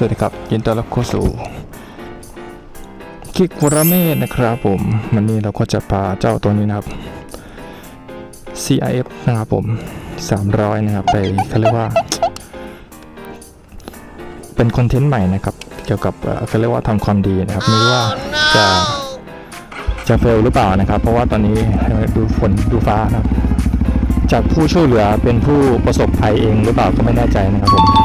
สวัสดีครับ ยินดีต้อนรับเข้าสู่คิกวราเมศนะครับผมวันนี้เราก็จะพาเจ้าตัวนี้นะครับ CIF นะครับผม 300 นะครับ ไปเขาเรียกว่า เป็นคอนเทนต์ใหม่นะครับ เกี่ยวกับเอ่อเขาเรียกว่าทำความดีนะครับไม่รู้ว่าจะจะเฟลหรือเปล่านะครับ เพราะว่าตอนนี้ดูฝนดูฟ้านะครับ จากผู้ช่วยเหลือเป็นผู้ประสบภัยเองหรือเปล่าก็ไม่แน่ใจนะครับผม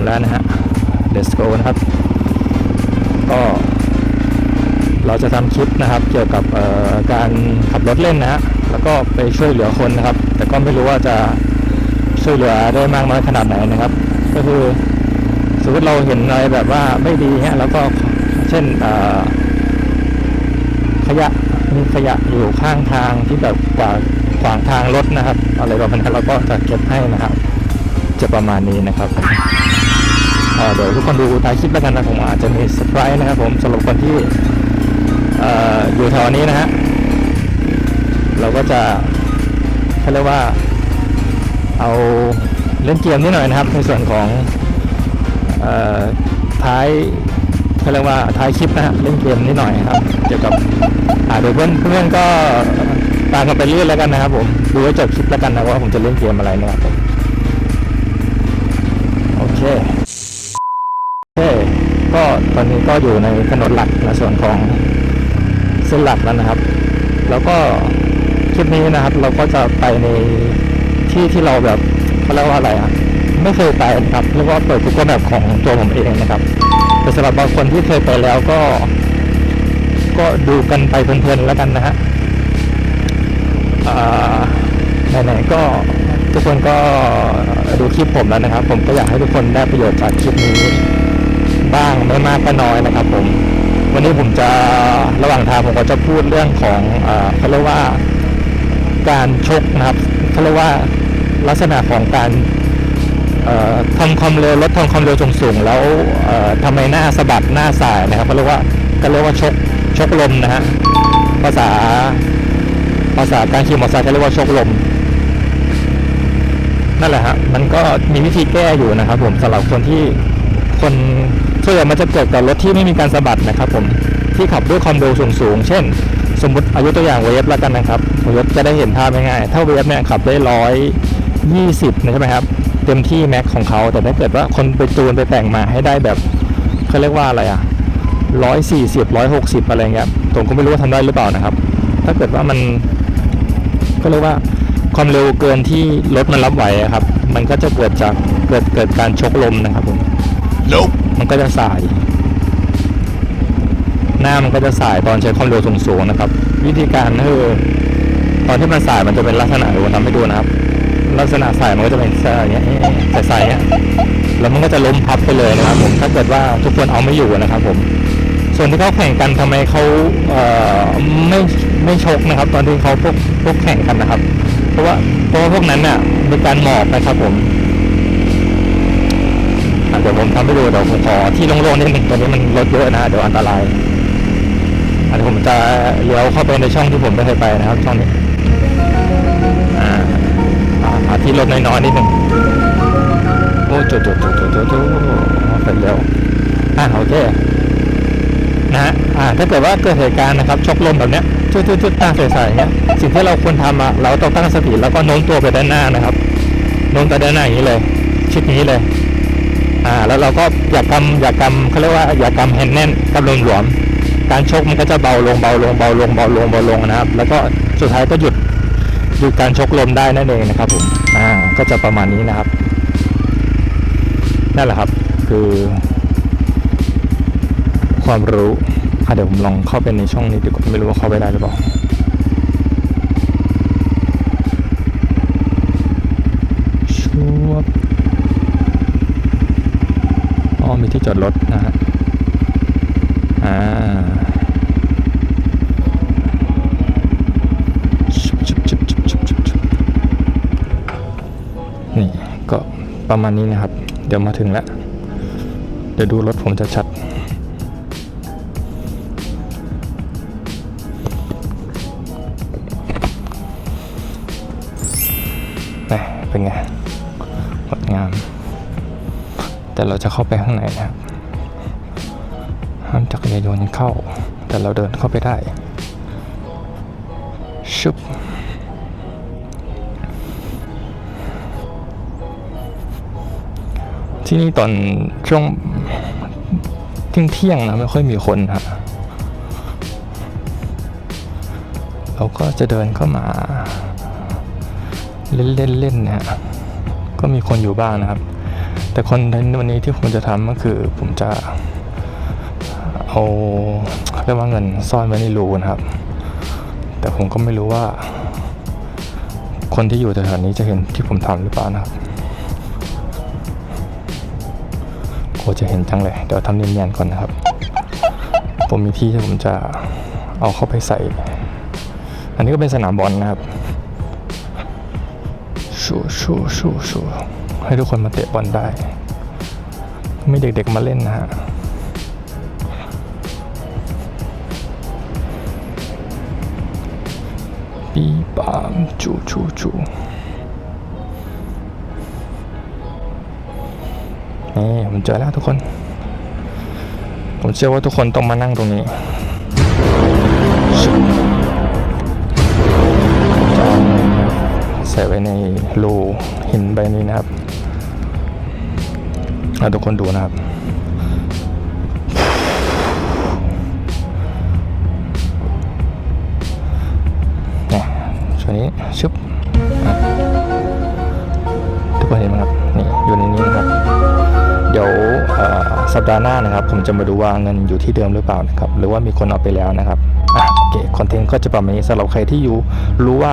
มแล้วนะฮะ let's go นะครับ ก็เราจะทำคลิปนะครับเกี่ยวกับการขับรถเล่นนะฮะ แล้วก็ไปช่วยเหลือคนนะครับ แต่ก็ไม่รู้ว่าจะช่วยเหลือได้มากน้อยขนาดไหนนะครับ ก็คือสมมติเราเห็นอะไรแบบว่าไม่ดีเงี้ยแล้วก็เช่นขยะมีขยะอยู่ข้างทางที่แบบขวาขวางทางรถนะครับ อะไรประมาณนั้นเราก็จะเก็บให้นะครับ จะประมาณนี้นะครับเดี๋ยวทุกคนดูท้ายคลิปแล้วกันนะผมอาจจะมีเซอร์ไพรส์นะครับผมสำหรับคนที่อยู่แถวนี้นะฮะเราก็จะเขาเรียกว่าเอาเล่นเกมนิดหน่อยนะครับ ในส่วนของท้ายเขาเรียกว่าท้ายคลิปนะฮะเล่นเกมนิดหน่อยครับเกี่ยวกับเดี๋ยวเพื่อนเพื่อนก็ตามกันไปเรื่อยแล้วกันนะครับผมดูไว้จบคลิปแล้วกันนะว่าผมจะเล่นเกมอะไรนะครับ เคโอเคก็ตอนนี้ก็อยู่ในถนนหลักในส่วนของเส้นหลักแล้วนะครับ แล้วก็คลิปนี้นะครับ เราก็จะไปในที่ที่เราแบบเขาเรียกว่าอะไรอะไม่เคยไปนะครับเรียกว่าเปิด Google Map ของตัวผมเองนะครับแต่สำหรับบางคนที่เคยไปแล้วก็ ก็ดูกันไปเพลินๆแล้วกันนะฮะอ่าไหนๆก็ ทุกคนก็ดูคลิปผมแล้วนะครับ ผมก็อยากให้ทุกคนได้ประโยชน์จากคลิปนี้ บ้างไม่มากก็น้อยนะครับ ผม วันนี้ผมจะระหว่างทางผมก็จะพูดเรื่องของอ่าเขาเรียกว่าการชกนะครับเขาเรียกว่าลักษณะของการท่อทำความเร็วรถทำความเร็วสูงๆแล้วเอ่อทำไมหน้าสะบัดหน้าสายนะครับเขาเรียกว่าก็เรียกว่าชกชกลมนะฮะภาษาภาษาการขี่มอเตอร์ไซค์เขาเรียกว่าชกลม นั่นแหละฮะมันก็มีวิธีแก้อยู่นะครับ ผมสำหรับคนที่คนส่วนใหญ่มันจะเกิดกับรถที่ไม่มีการสะบัดนะครับ ผมที่ขับด้วยความเร็วสูงๆเช่น สมมติอายุตัวอย่างเวฟแล้วกันนะครับเวฟจะได้เห็นภาพง่ายๆถ้าเวฟเนี่ยขับได้ร้อยยี่สิบใช่ไหมครับเต็มที่แม็กของเขาแต่ถ้าเกิดว่าคนไปจูนไปแต่งมาให้ได้แบบเขาเรียกว่าอะไรอะร้อยสี่สิบร้อยหกสิบอะไรเงี้ยผมก็ไม่รู้ว่าทำได้หรือเปล่านะครับ ถ้าเกิดว่ามันก็เรียกว่า ความเร็วเกินที่รถมันรับไหวอะครับ มันก็จะเกิดจากเกิดเกิดการชกลมนะครับผม Nope. มันก็จะสาย หน้ามันก็จะสายตอนใช้ความเร็วสูงๆนะครับ วิธีการก็คือตอนที่มันสายมันจะเป็นลักษณะเดี๋ยวผมทำให้ดูนะครับ ลักษณะสายมันก็จะเป็นสายอย่างเงี้ยสายๆเงี้ยแล้วมันก็จะล้มพับไปเลยนะครับ ผมถ้าเกิดว่าทุกคนเอาไม่อยู่นะครับ ผม ส่วนที่เขาแข่งกันทำไมเขาเอ่อไม่ไม่ชกนะครับ ตอนที่เขาพวกพวกแข่งกันนะครับเพ ราะว่าเพราะว่าพวกนั้นน่ะมีการหมอบนะครับผมเดี๋ยวผมทำให้ดูเดี๋ยวผมขอที่โล่งๆนิดนึงตอนนี้มันรถเยอะนะเดี๋ยวอันตรายอันนี้ผมจะเลี้ยวเข้าไปในช่องที่ผมไม่เคยไปนะครับ ช่องนี้อ่าอ่าหาที่รถน้อยๆนิดนึงโอ้จุดจุดจุดจุดจุดจุดไปเร็วอ่าโอเคนะฮะอ่าถ้าเกิดว่าเกิดเหตุการณ์นะครับชกลมแบบเนี้ย จุดจุดจุดตั้งใส่ๆเนี้ยสิ่งที่เราควรทำอะเราต้องตั้งสติแล้วก็โน้มตัวไปด้านหน้านะครับโน้มไปด้านหน้าอย่างนี้เลย ชิดอย่างนี้เลย อ่า แล้วเราก็อย่ากำอย่ากำเขาเรียกว่าอย่ากำแฮนด์แน่นกำลงหลวมๆการชกมันก็จะเบาลงเบาลงเบาลงเบาลงเบาลงนะครับ แล้วก็สุดท้ายก็หยุดหยุดการชกลมได้นั่นเองนะครับผมอ่าก็จะประมาณนี้นะครับนั่นแหละครับคือความรู้ อะเดี๋ยวผมลองเข้าไปในช่องนี้ดีกว่าไม่รู้ว่าเข้าไปได้หรือเปล่าชัวบอ๋อมีที่จอดรถนะฮะอ่านี่ก็ประมาณนี้นะครับ เดี๋ยวมาถึงแล้ว เดี๋ยวดูรถผมจะชัด เป็นไงงดงาม แต่เราจะเข้าไปข้างในนะครับห้ามจักรยานยนต์เข้า แต่เราเดินเข้าไปได้ ชุบที่นี่ตอนช่วงเที่ยงเที่ยงนะไม่ค่อยมีคนฮะเราก็จะเดินเข้ามา เล่นเนเล่นนะฮะก็มีคนอยู่บ้างนะครับ แต่คอนเทนต์วันนี้ที่ผมจะทำก็คือผมจะเอาเรียกว่าเงินซ่อนไว้ในรูนะครับ แต่ผมก็ไม่รู้ว่า คนที่อยู่แถวๆนี้จะเห็นที่ผมทำหรือเปล่านะครับโคจะเห็นจังเลยเดี๋ยวทำเนียนๆก่อนนะครับ ผมมีที่ที่ผมจะเอาเข้าไปใส่ อันนี้ก็เป็นสนามบอลนะครับ ชูชูชูชูให้ทุกคนมาเตะบอลได้ ไม่เด็กๆมาเล่นนะฮะปีปามจูจูจูนี่ผมเจอแล้วทุกคน ผมเชื่อว่าทุกคนต้องมานั่งตรงนี้ ใส่ไว้ในรูหินใบนี้นะครับให้ทุกคนดูนะครับ เนี่ยช่วงนี้ชึบทุกคนเห็นไหมครับนี่อยู่ในนี้นะครับ เดี๋ยวสัปดาห์หน้านะครับ ผมจะมาดูว่าเงินอยู่ที่เดิมหรือเปล่านะครับ หรือว่ามีคนเอาไปแล้วนะครับอโอเคคอนเทนต์ก็จะประมาณนี้สำหรับใครที่อยู่รู้ว่า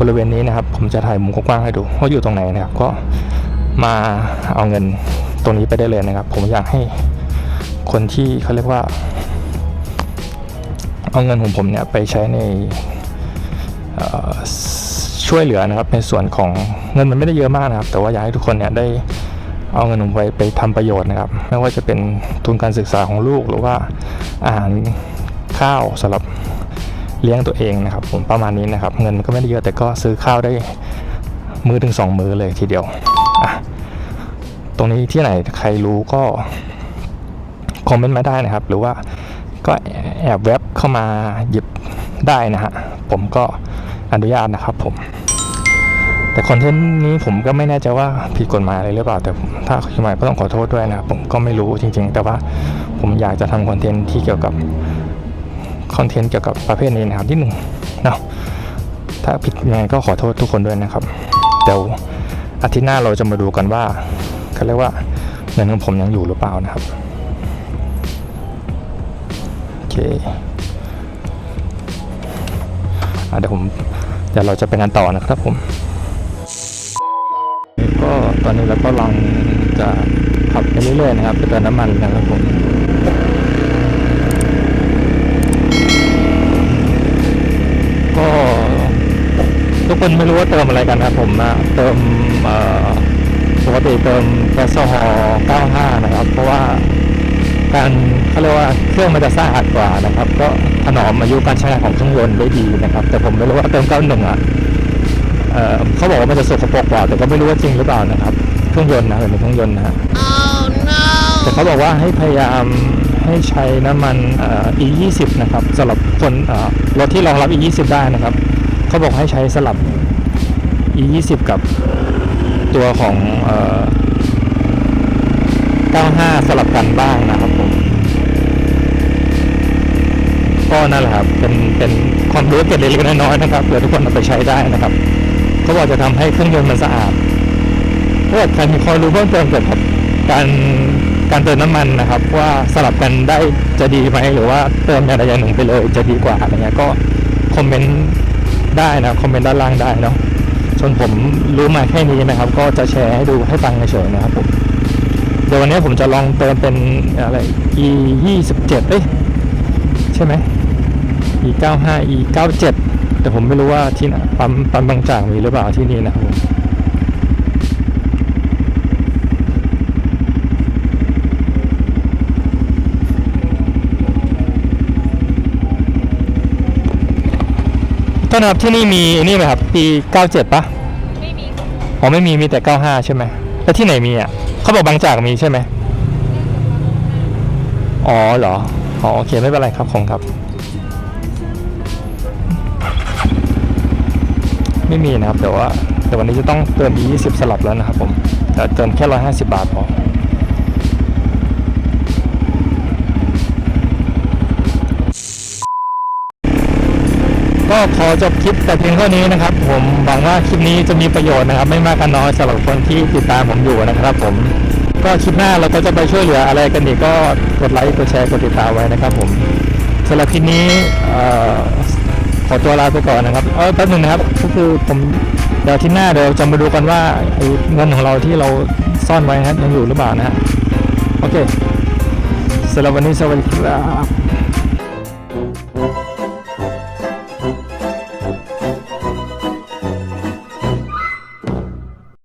บริเวณนี้นะครับ ผมจะถ่ายมุมกว้างๆให้ดูว่าอยู่ตรงไหนนะครับ ก็มาเอาเงินตรงนี้ไปได้เลยนะครับ ผมอยากให้คนที่เขาเรียกว่า เอาเงินของผมเนี่ยไปใช้ในช่วยเหลือนะครับในส่วนของเงินมันไม่ได้เยอะมากนะครับ แต่ว่าอยากให้ทุกคนเนี่ยได้เอาเงินผมไปไปทำประโยชน์นะครับ ไม่ว่าจะเป็นทุนการศึกษาของลูกหรือว่าอาหารข้าวสำหรับ เลี้ยงตัวเองนะครับ ผมประมาณนี้นะครับ เงินก็ไม่ได้เยอะแต่ก็ซื้อข้าวได้มือถึงสองมือเลยทีเดียวอะตรงนี้ที่ไหนใครรู้ก็คอมเมนต์มาได้นะครับ หรือว่าก็แอบแวบเข้ามาหยิบได้นะฮะผมก็อนุญาตนะครับผม แต่คอนเทนต์นี้ผมก็ไม่แน่ใจว่าผิดกฎหมายอะไรหรือเปล่า แต่ถ้าผิดกฎหมายก็ต้องขอโทษด้วยนะผมก็ไม่รู้จริง ๆ แต่ว่าผมอยากจะทำคอนเทนต์ที่เกี่ยวกับ คอนเทนต์เกี่ยวกับประเภทนี้นะครับที่หนึ่งเนาะถ้าผิดยังไงก็ขอโทษทุกคนด้วยนะครับเดี๋ยวอาทิตย์หน้าเราจะมาดูกันว่าเขาเรียกว่าเงินของผมยังอยู่หรือเปล่านะครับโอเคอเดี๋ยวผมเดี๋ยวเราจะไปงานต่อนะครับผมก็ตอนนี้เราก็ลองจะขับไปเรื่อยๆนะครับไปเติมน้ำมันนะครับผม ทุกคนไม่รู้ว่าเติมอะไรกันนะครับผมนะเติมเอ่อปกติเติมแก๊สโซฮอล์95 นะครับ เพราะว่าการเขาเรียกว่าเครื่องมันจะสะอาดกว่านะครับ ก็ถนอมอายุการใช้งานของเครื่องยนต์ได้ดีนะครับ แต่ผมไม่รู้ว่าเติม 91 อะเอ่อเขาบอกว่ามันจะสกปรกกว่า แต่ก็ไม่รู้ว่าจริงหรือเปล่านะครับ เครื่องยนต์นะเป็นเครื่องยนต์นะฮะแต่เขาบอกว่าให้พยายามให้ใช้น้ำมันเอ่อ E20 นะครับสำหรับคนเอ่อรถที่รองรับ E20 ได้นะครับ เขาบอกให้ใช้สลับ E20 กับตัวของเอ่อ95 สลับกันบ้างนะครับผมก็นั่นแหละครับเป็นเป็นความรู้เกร็ดเล็กๆน้อยๆนะครับเผื่อทุกคนเอาไปใช้ได้นะครับเขาบอกจะทำให้เครื่องยนต์มันสะอาดถ้าเกิดใครมีความรู้เพิ่มเติมเกี่ยวกับการการเติมน้ำมันนะครับ ว่าสลับกันได้จะดีไหมหรือว่าเติมอย่างใดอย่างหนึ่งไปเลยจะดีกว่าอะไรเงี้ยก็คอมเมนต์ ได้นะคอมเมนต์ด้านล่างได้เนาะจนผมรู้มาแค่นี้นะครับ ก็จะแชร์ให้ดูให้ฟังเฉยๆนะครับผมเดี๋ยววันนี้ผมจะลองเติมเป็นอะไร e 2 7เอ้ยใช่ไหม e 9 5 e 9 7แต่ผมไม่รู้ว่าที่ปั๊มปั๊มบางจากมีหรือเปล่าที่นี่นะครับผม ต้นครับที่นี่มีนี่ไหมครับ e 9 7ปะไม่มีอ๋อไม่มีมีแต่ 95 ใช่ไหมแล้วที่ไหนมีอะเขาบอกบางจากมีใช่ไหมอ๋อเหรออ๋อโอเคไม่เป็นไรครับของครับ ไม่มีนะครับแต่ว่าแต่วันนี้จะต้องเติม E20 สลับแล้วนะครับผมแต่เติมแค่ 150 บาทพอ ก็ขอจบคลิปแต่เพียงเท่านี้นะครับ ผมหวังว่าคลิปนี้จะมีประโยชน์นะครับ ไม่มากก็น้อยสำหรับคนที่ติดตามผมอยู่นะครับ ผมก็คลิปหน้าเราก็จะไปช่วยเหลืออะไรกันอีกก็กดไลค์กดแชร์กดติดตามไว้นะครับ ผมสำหรับคลิปนี้ขอตัวลาไปก่อนนะครับเออแป๊บนึงนะครับก็คือผมเดี๋ยวที่หน้าเดี๋ยวจะมาดูกันว่าเงินของเราที่เราซ่อนไว้นะยังอยู่หรือเปล่านะฮะโอเคสำหรับวันนี้สวัสดีครับ